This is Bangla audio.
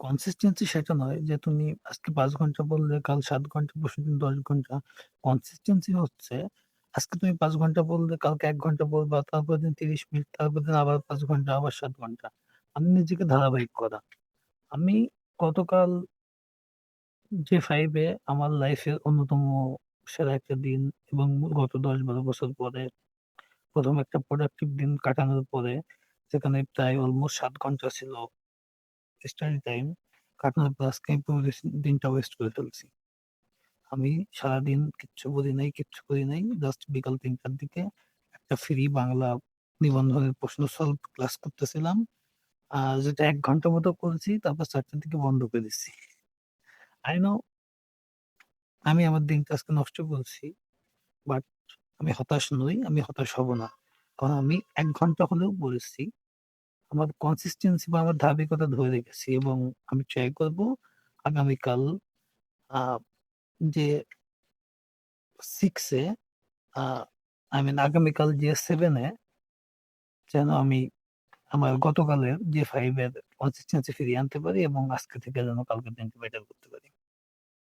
কনসিস্টেন্সি সেটা নয় যে তুমি আজকে ৫ ঘণ্টা বললে কাল ৭ ঘণ্টা, পরশুদিন ১০ ঘণ্টা। কনসিস্টেন্সি হচ্ছে আজকে তুমি ৫ ঘণ্টা বললে কালকে ১ ঘণ্টা বলবা, তারপরের দিন ৩০ মিনিট, তারপরের দিন আবার ৫ ঘণ্টা, আবার ৭ ঘণ্টা। আমি নিজেকে ধারাবাহিক করা। আমি গতকাল যে 5 এ আমার লাইফের অন্যতম সেরা একটা দিন এবং গত ১০-১২ বছর পরে ১ম একটা প্রোডাক্টিভ দিন কাটানোর পরে সেখানে প্রায় অলমোস্ট ৭ ঘণ্টা ছিল স্টাডি টাইম কাটানোর পর আজকে আমি পুরো দিনটা ওয়েস্ট করে ফেলছি। আমি সারাদিন কিচ্ছু করি নাই, কিচ্ছু করি নাই। জাস্ট বিকাল তিনটার দিকে একটা ফ্রি বাংলা নিবন্ধনের প্রশ্ন সলভ ক্লাস করতেছিলাম। আর যেটা এক ঘণ্টা মতো করেছি, তারপর ৪ টার দিকে বন্ধ করে দিচ্ছি আই know আমি আমার দিনটা আজকে নষ্ট করছি। বাট আমি হতাশ নই, আমি হতাশ হব না। কারণ আমি এক ঘণ্টা হলেও পড়েছি। আমার কনসিস্টেন্সি বা আমার ধাবিকতা ধরে রেখেছি এবং আমি ট্রাই করব আগামীকাল যে 6 এ আই মিন আগামীকাল যে 7 এ যেন আমি আমার গতকালের যে ফাইভের কনসিস্টেন্সি ফিরিয়ে আনতে পারি এবং আজকে থেকে যেন কালকের দিনকে বেটার করতে